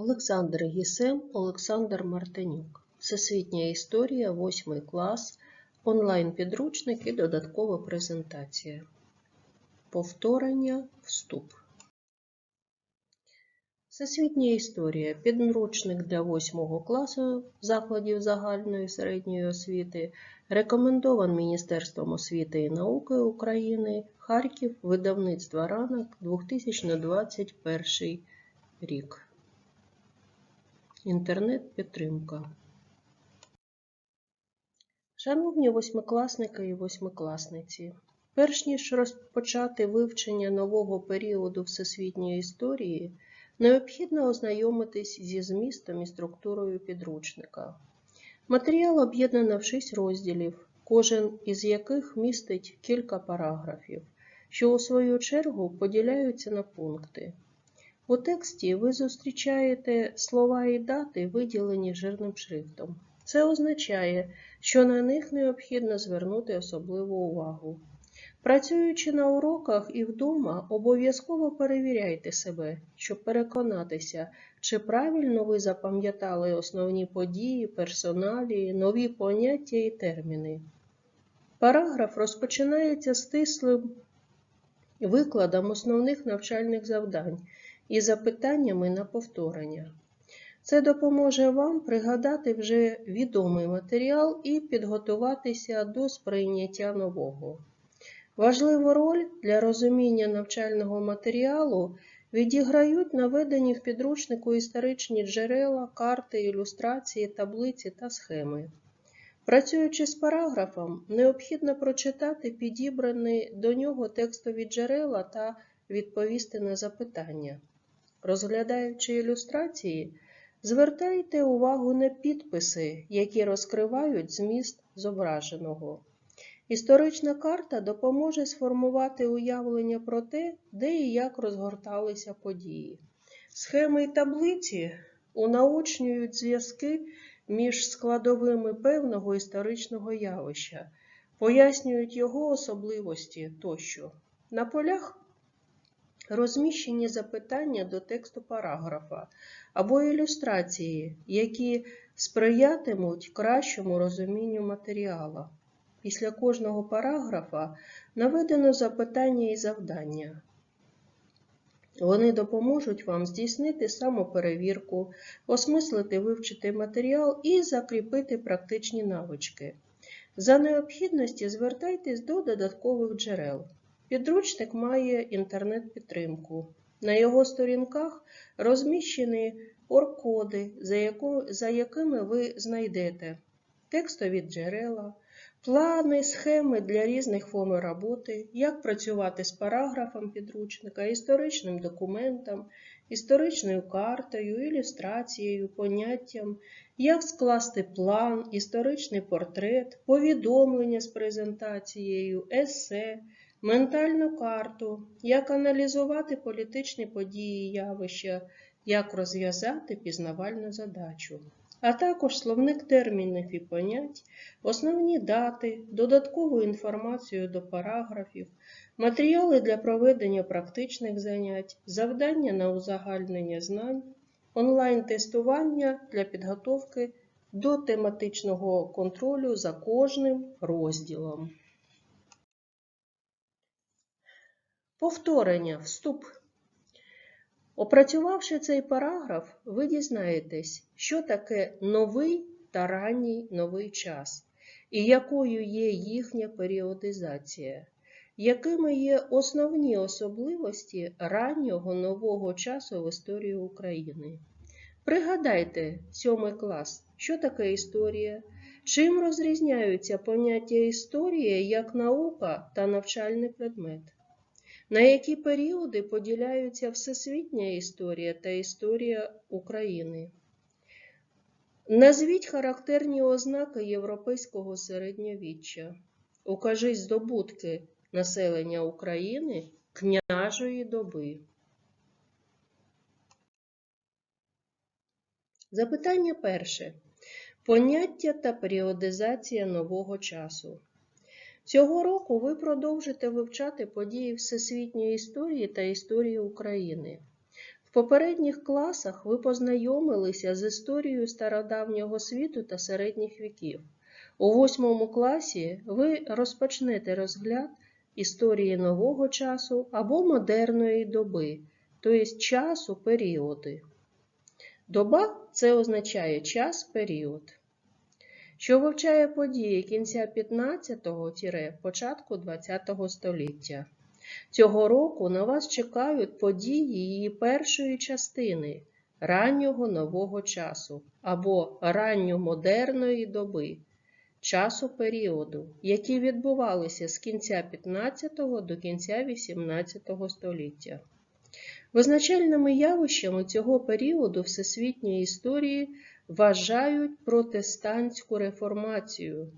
Олександр Гісем, Олександр Мартинюк. Всесвітня історія, 8 клас, онлайн-підручник і додаткова презентація. Повторення, вступ. Всесвітня історія. Підручник для 8 класу закладів загальної середньої освіти. Рекомендован Міністерством освіти і науки України. Харків. Видавництво ранок 2021 рік. Інтернет-підтримка. Шановні восьмикласники і восьмикласниці, перш ніж розпочати вивчення нового періоду всесвітньої історії, необхідно ознайомитись зі змістом і структурою підручника. Матеріал об'єднано в шість розділів, кожен із яких містить кілька параграфів, що у свою чергу поділяються на пункти. У тексті ви зустрічаєте слова і дати, виділені жирним шрифтом. Це означає, що на них необхідно звернути особливу увагу. Працюючи на уроках і вдома, обов'язково перевіряйте себе, щоб переконатися, чи правильно ви запам'ятали основні події, персоналії, нові поняття і терміни. Параграф розпочинається стислим викладом основних навчальних завдань і запитаннями на повторення. Це допоможе вам пригадати вже відомий матеріал і підготуватися до сприйняття нового. Важливу роль для розуміння навчального матеріалу відіграють наведені в підручнику історичні джерела, карти, ілюстрації, таблиці та схеми. Працюючи з параграфом, необхідно прочитати підібрані до нього текстові джерела та відповісти на запитання. Розглядаючи ілюстрації, звертайте увагу на підписи, які розкривають зміст зображеного. Історична карта допоможе сформувати уявлення про те, де і як розгорталися події. Схеми і таблиці унаочнюють зв'язки між складовими певного історичного явища, пояснюють його особливості тощо. На полях розміщені запитання до тексту параграфа або ілюстрації, які сприятимуть кращому розумінню матеріалу. Після кожного параграфа наведено запитання і завдання. Вони допоможуть вам здійснити самоперевірку, осмислити вивчити матеріал і закріпити практичні навички. За необхідності звертайтесь до додаткових джерел. Підручник має інтернет-підтримку. На його сторінках розміщені орг-коди, за, за якими ви знайдете текстові джерела, плани, схеми для різних форм роботи, як працювати з параграфом підручника, історичним документом, історичною картою, ілюстрацією, поняттям, як скласти план, історичний портрет, повідомлення з презентацією, есе, ментальну карту, як аналізувати політичні події і явища, як розв'язати пізнавальну задачу а також словник термінів і понять, основні дати, додаткову інформацію до параграфів, матеріали для проведення практичних занять, завдання на узагальнення знань, онлайн-тестування для підготовки до тематичного контролю за кожним розділом. Повторення вступ. Опрацювавши цей параграф, ви дізнаєтесь, що таке новий та ранній новий час, і якою є їхня періодизація, якими є основні особливості раннього нового часу в історії України. Пригадайте, сьомий клас, що таке історія, чим розрізняються поняття історія як наука та навчальний предмет. На які періоди поділяються всесвітня історія та історія України? Назвіть характерні ознаки європейського середньовіччя. Укажіть здобутки населення України княжої доби. Запитання перше. Поняття та періодизація нового часу. Цього року ви продовжите вивчати події всесвітньої історії та історії України. В попередніх класах ви познайомилися з історією стародавнього світу та середніх віків. У восьмому класі ви розпочнете розгляд історії нового часу або модерної доби, тобто часу періоди. Доба це означає час період, що вивчає події кінця 15-початку 20 століття. Цього року на вас чекають події її першої частини раннього нового часу або ранньомодерної доби, часу періоду, які відбувалися з кінця 15 до кінця 18 століття. Визначальними явищами цього періоду всесвітньої історії вважають протестантську реформацію,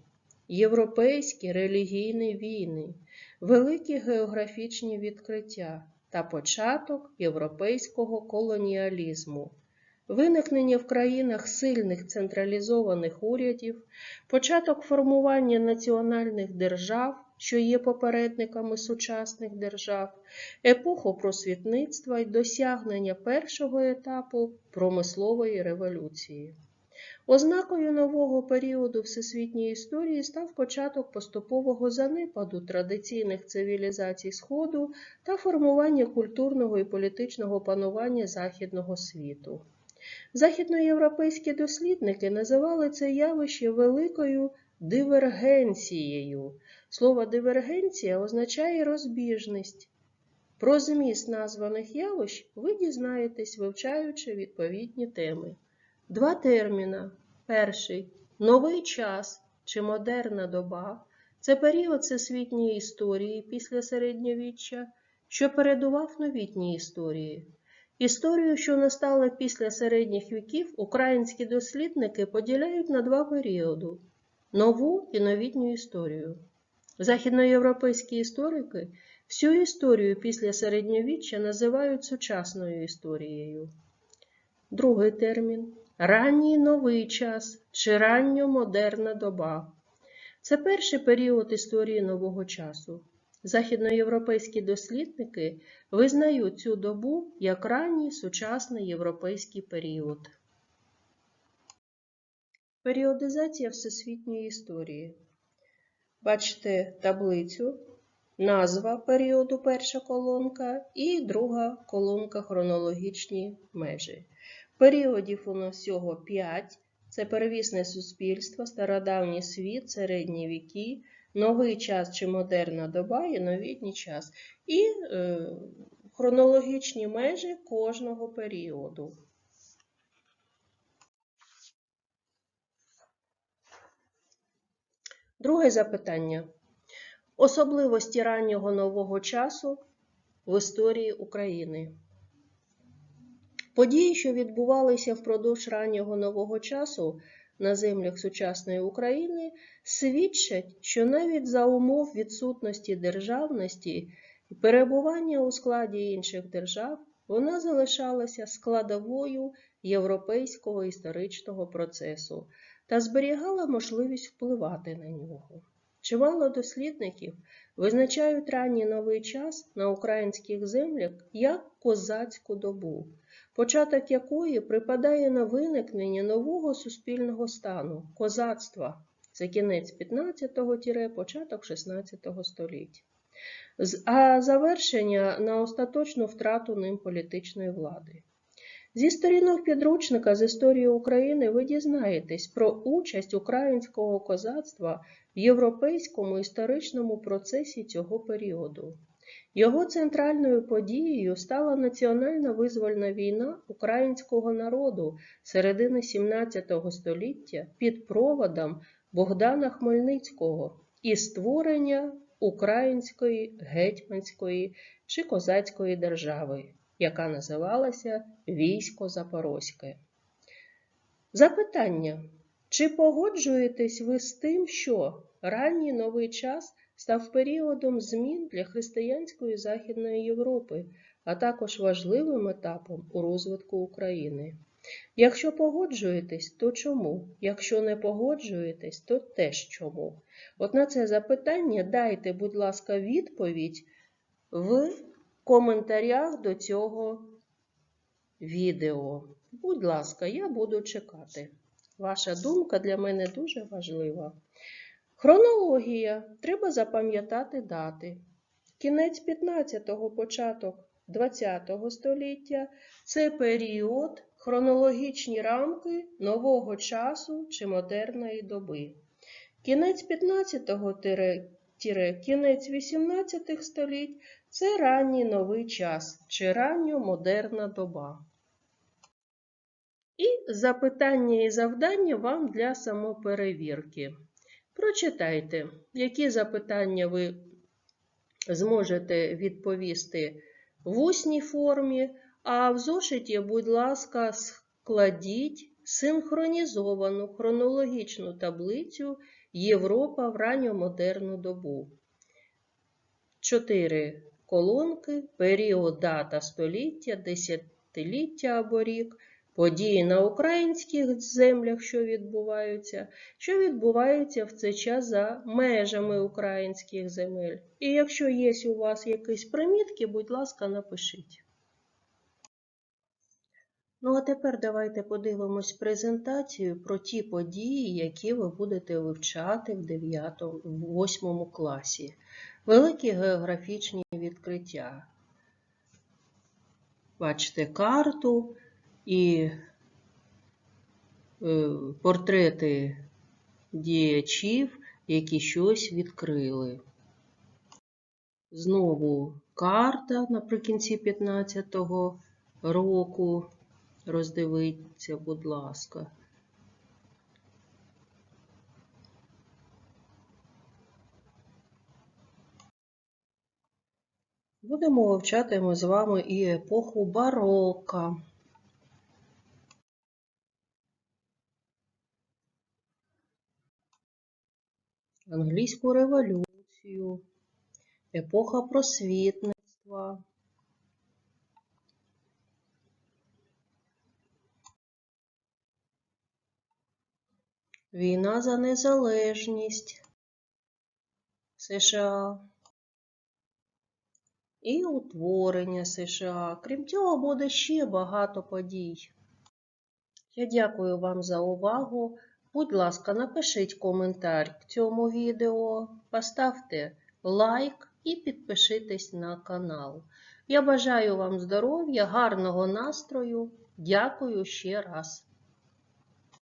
європейські релігійні війни, великі географічні відкриття та початок європейського колоніалізму, виникнення в країнах сильних централізованих урядів, початок формування національних держав, що є попередниками сучасних держав, епоху просвітництва й досягнення першого етапу промислової революції. Ознакою нового періоду всесвітньої історії став початок поступового занепаду традиційних цивілізацій Сходу та формування культурного і політичного панування Західного світу. Західноєвропейські дослідники називали це явище великою дивергенцією. Слово дивергенція означає розбіжність. Про зміст названих явищ ви дізнаєтесь, вивчаючи відповідні теми. Два терміна. Перший новий час чи модерна доба це період всесвітньої історії після середньовіччя, що передував новітній історії. Історію, що настала після середніх віків, українські дослідники поділяють на два періоди нову і новітню історію. Західноєвропейські історики всю історію після середньовіччя називають сучасною історією. Другий термін ранній новий час чи ранньомодерна доба. Це перший період історії нового часу. Західноєвропейські дослідники визнають цю добу як ранній сучасний європейський період. Періодизація всесвітньої історії. Бачите таблицю, назва періоду перша колонка і друга колонка хронологічні межі. Періодів у нас всього 5. Це первісне суспільство, стародавній світ, середні віки, новий час чи модерна доба і новітній час. І е, хронологічні межі кожного періоду. Друге запитання. Особливості раннього нового часу в історії України. Події, що відбувалися впродовж раннього нового часу на землях сучасної України, свідчать, що навіть за умов відсутності державності і перебування у складі інших держав вона залишалася складовою європейського історичного процесу та зберігала можливість впливати на нього. Чимало дослідників визначають ранній новий час на українських землях як козацьку добу, початок якої припадає на виникнення нового суспільного стану козацтва. Це кінець 15-початок 16 століття, а завершення на остаточну втрату ним політичної влади. Зі сторінок підручника з історії України ви дізнаєтесь про участь українського козацтва в європейському історичному процесі цього періоду. Його центральною подією стала національна визвольна війна українського народу середини XVII століття під проводом Богдана Хмельницького і створення Української гетьманської чи козацької держави яка називалася Військо Запорозьке. Запитання. Чи погоджуєтесь ви з тим, що ранній новий час став періодом змін для християнської Західної Європи, а також важливим етапом у розвитку України? Якщо погоджуєтесь, то чому? Якщо не погоджуєтесь, то теж чому? От на це запитання дайте, будь ласка, відповідь в коментарях до цього відео. Будь ласка, я буду чекати. Ваша думка для мене дуже важлива. Хронологія. Треба запам'ятати дати. Кінець 15-го, початок 20-го століття це період, хронологічні рамки нового часу чи модерної доби. Кінець 15-го тире кінець 18 століть це ранній новий час чи ранньомодерна доба. І запитання і завдання вам для самоперевірки. Прочитайте, які запитання ви зможете відповісти в усній формі, а в зошиті, будь ласка, складіть синхронізовану хронологічну таблицю Європа в ранньомодерну добу. Чотири колонки, період, дата, століття, десятиліття або рік, події на українських землях, що відбуваються, що відбувається в цей час за межами українських земель. І якщо є у вас якісь примітки, будь ласка, напишіть. Ну, а тепер давайте подивимось презентацію про ті події, які ви будете вивчати в 9, 8 класі. Великі географічні відкриття. Бачите карту і е, портрети діячів, які щось відкрили. Знову карта наприкінці 15-го року. Роздивіться, будь ласка. Будемо вивчати ми з вами і епоху барока. Англійську революцію, епоха просвітництва. Війна за незалежність США і утворення США. Крім цього, буде ще багато подій. Я дякую вам за увагу. Будь ласка, напишіть коментар к цьому відео, поставте лайк і підпишитесь на канал. Я бажаю вам здоров'я, гарного настрою. Дякую ще раз.